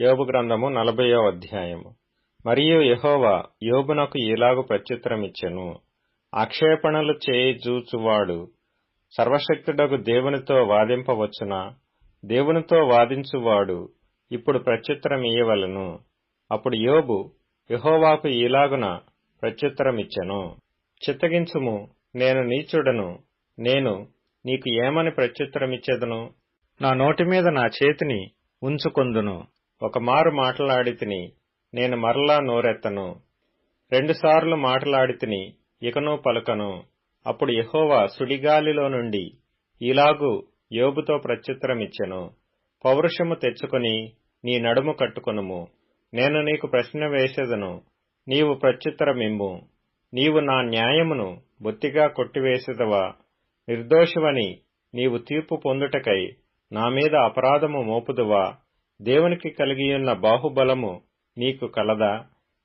యోబు గ్రంథము నలభయో అధ్యాయము. మరియు యహోవా యోబునకు ఇలాగు ప్రత్యుత్తరమిచ్చెను. ఆక్షేపణలు చేయిచూచువాడు సర్వశక్తుడకు దేవునితో వాదింపవచ్చునా? దేవునితో వాదించువాడు ఇప్పుడు ప్రత్యుత్తరమియ్యవలెను. అప్పుడు యోబు యహోవాకు ఈలాగున ప్రత్యుత్తరమిచ్చెను. చిత్తగించుము. నేను నీచుడను. నేను నీకు ఏమని ప్రత్యుత్తరమిచ్చెదను? నా నోటి మీద నా చేతిని ఉంచుకొందును. ఒక మారు నేను మరలా నోరెత్తను. రెండుసార్లు మాట్లాడితిని ఇకనూ ఇకను పలుకను. అప్పుడు యహోవా సుడిగాలిలో నుండి ఇలాగు యోబుతో ప్రత్యుత్తరమిచ్చెను. పౌరుషము తెచ్చుకొని నీ నడుము కట్టుకొనుము. నేను నీకు ప్రశ్న వేసేదను. నీవు ప్రత్యుత్తరమిమ్ము. నీవు నా న్యాయమును బొత్తిగా కొట్టివేసేదవా? నిర్దోషివని నీవు తీర్పు పొందుటకై నా మీద అపరాధము మోపుదువా? దేవునికి కలిగియున్న బాహుబలము నీకు కలదా.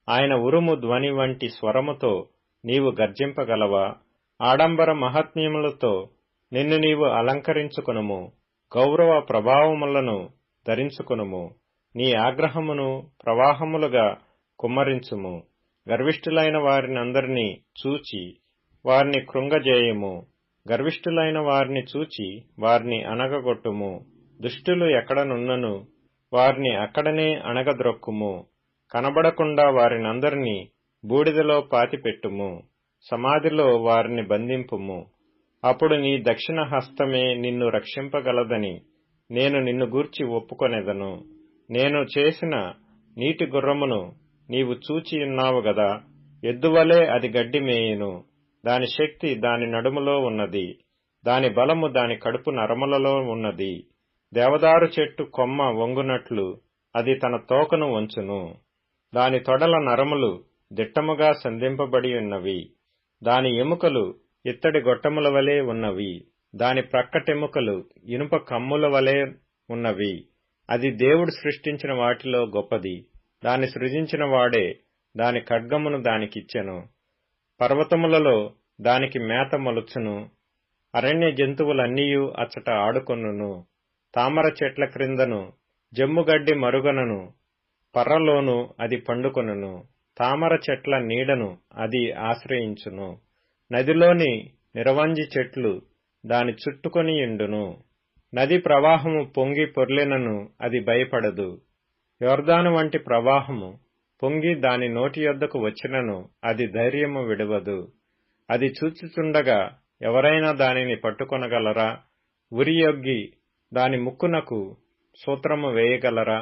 ఆయన ఉరుము ధ్వని వంటి స్వరముతో నీవు గర్జింపగలవా? ఆడంబర మహాత్మ్యములతో నిన్ను నీవు అలంకరించుకునుము. గౌరవ ప్రభావములను ధరించుకునుము. నీ ఆగ్రహమును ప్రవాహములుగా కుమ్మరించుము. గర్విష్ఠులైన వారినందరినీ చూచి వారిని కృంగజేయము. గర్విష్ఠులైన వారిని చూచి వారిని అనగగొట్టుము దుష్టులు ఎక్కడనున్నను వారిని అక్కడనే అణగద్రొక్కుము. కనబడకుండా వారినందరినీ బూడిదలో పాతిపెట్టుము. సమాధిలో వారిని బంధింపుము. అప్పుడు నీ దక్షిణ హస్తమే నిన్ను రక్షింపగలదని నేను నిన్ను గూర్చి ఒప్పుకొనెదను. నేను చేసిన నీటి గుర్రమును నీవు చూచి ఉన్నావు గదా ఎద్దువలే అది గడ్డి మేయును. దాని శక్తి దాని నడుములో ఉన్నది. దాని బలము దాని కడుపు నరములలో ఉన్నది. దేవదారు చెట్టు కొమ్మ వంగునట్లు అది తన తోకను వంచును. దాని తొడల నరములు దిట్టముగా సంధింపబడి ఉన్నవి. దాని ఎముకలు ఇత్తడి గొట్టముల వలె ఉన్నవి. దాని ప్రక్కటెముకలు ఇనుప కమ్ముల వలె ఉన్నవి. అది దేవుడు సృష్టించిన వాటిలో గొప్పది. దాని సృజించిన వాడే దాని ఖడ్గమును దానికిచ్చెను. పర్వతములలో దానికి మేత మొలుచును. అరణ్య జంతువులన్నీయూ అచ్చట ఆడుకొనును. తామర చెట్ల క్రిందను జమ్ముగడ్డి మరుగనను పర్రలోను అది పండుకొనును తామర చెట్ల నీడను అది ఆశ్రయించును. నదిలోని నిరవంజి చెట్లు దాని చుట్టుకొని ఎండును. నది ప్రవాహము పొంగి పొర్లెనను అది భయపడదు. యోర్దాను వంటి ప్రవాహము పొంగి దాని నోటి యొద్దకు వచ్చినను అది ధైర్యము విడవదు. అది చూచుచుండగా ఎవరైనా దానిని పట్టుకొనగలరా? ఉరియొగ్గి దాని ముక్కునకు సూత్రము వేయగలరా?